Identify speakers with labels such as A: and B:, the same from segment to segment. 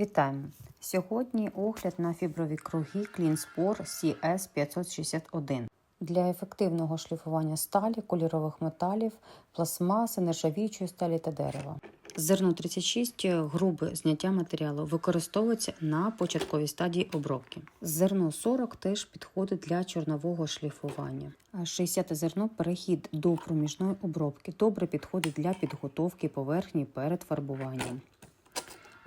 A: Вітаємо! Сьогодні огляд на фіброві круги Cleanspor CS561 для ефективного шліфування сталі, кольорових металів, пластмаси, нержавіючої сталі та дерева. Зерно 36 грубе зняття матеріалу використовується на початковій стадії обробки. Зерно 40 теж підходить для чорнового шліфування. А 60 зерно перехід до проміжної обробки. Добре підходить для підготовки поверхні перед фарбуванням.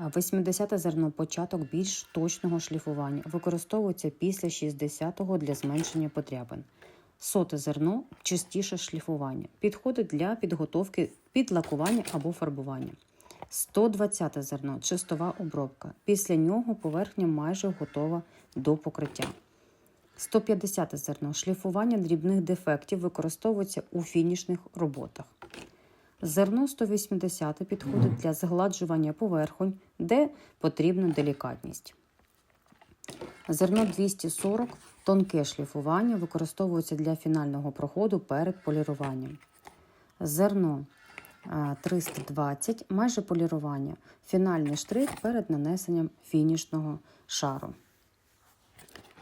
A: А 80 зерно початок більш точного шліфування. Використовується після 60-го для зменшення подряпин. Соте зерно чистіше шліфування. Підходить для підготовки під лакування або фарбування. 120 зерно чистова обробка. Після нього поверхня майже готова до покриття. 150 зерно шліфування дрібних дефектів використовується у фінішних роботах. Зерно 180 підходить для згладжування поверхонь, де потрібна делікатність. Зерно 240 тонке шліфування використовується для фінального проходу перед поліруванням. Зерно е, 320 майже полірування. Фінальний штрих перед нанесенням фінішного шару.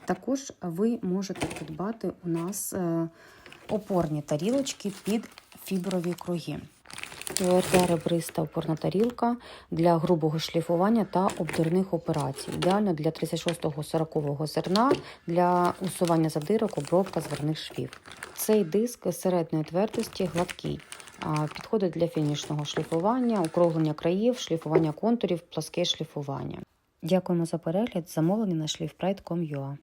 A: Також ви можете придбати у нас е, опорні тарілочки під фіброві круги. Ребриста опорна тарілка для грубого шліфування та обдирних операцій. Ідеально для 36-40 зерна, для усування задирок, обробка зверних швів. Цей диск середньої твердості гладкий. Підходить для фінішного шліфування, округлення країв, шліфування контурів, пласке шліфування. Дякуємо за перегляд. Замовлення на шліфпрайд.com.ua